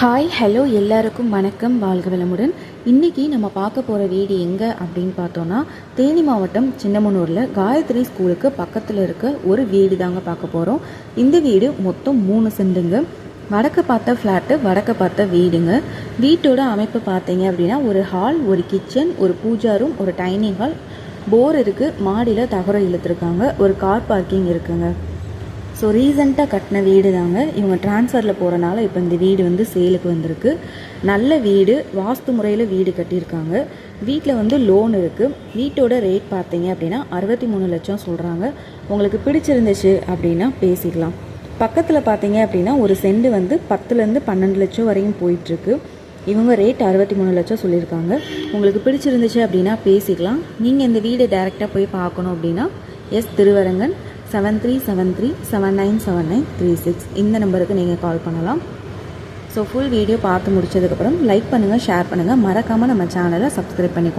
Hi hello எல்லாருக்கும் வணக்கம். வாழ்க வளமுடன். இன்றைக்கி நம்ம பார்க்க போகிற வீடு எங்கே அப்படின்னு பார்த்தோன்னா தேனி மாவட்டம் சின்னமனூரில் காயத்ரி ஸ்கூலுக்கு பக்கத்தில் இருக்க ஒரு வீடு தாங்க பார்க்க போகிறோம் இந்த வீடு மொத்தம் மூணு செண்டுங்க. வடக்கு பார்த்த ஃப்ளாட்டு வடக்கு பார்த்த வீடுங்க. வீட்டோட அமைப்பு பார்த்தீங்க அப்படின்னா ஒரு ஹால் ஒரு கிச்சன் ஒரு பூஜா ரூம் ஒரு டைனிங் ஹால் போர் இருக்குது மாடியில் தகரம் இழுத்துருக்காங்க. ஒரு கார் பார்க்கிங் இருக்குங்க. ஸோ ரீசெண்டாக கட்டின வீடு தாங்க இவங்க ட்ரான்ஸ்ஃபரில் போகிறனால இப்போ இந்த வீடு வந்து சேலுக்கு வந்திருக்கு. நல்ல வீடு வாஸ்து முறையில் வீடு கட்டியிருக்காங்க. வீட்டில் வந்து லோன் இருக்குது வீட்டோட ரேட் பார்த்தீங்க அப்படின்னா அறுபத்தி மூணு லட்சம் சொல்கிறாங்க உங்களுக்கு பிடிச்சிருந்துச்சு அப்படின்னா பேசிக்கலாம். பக்கத்தில் பார்த்தீங்க அப்படின்னா ஒரு செண்டு வந்து பத்துலேருந்து பன்னெண்டு லட்சம் வரையும் போயிட்டுருக்கு. இவங்க ரேட் அறுபத்தி மூணு லட்சம் சொல்லியிருக்காங்க. உங்களுக்கு பிடிச்சிருந்துச்சு அப்படின்னா பேசிக்கலாம். நீங்கள் இந்த வீடு டைரெக்டாக போய் பார்க்கணும் அப்படின்னா S Thiruvarangan seven three seven three seven nine seven nine three six இந்த நம்பருக்கு நீங்கள் கால் பண்ணலாம். ஸோ ஃபுல் வீடியோ பார்த்து முடிச்சதுக்கப்புறம் லைக் பண்ணுங்கள் ஷேர் பண்ணுங்கள் மறக்காமல் நம்ம சேனலை சப்ஸ்கிரைப் பண்ணிக்கோங்க.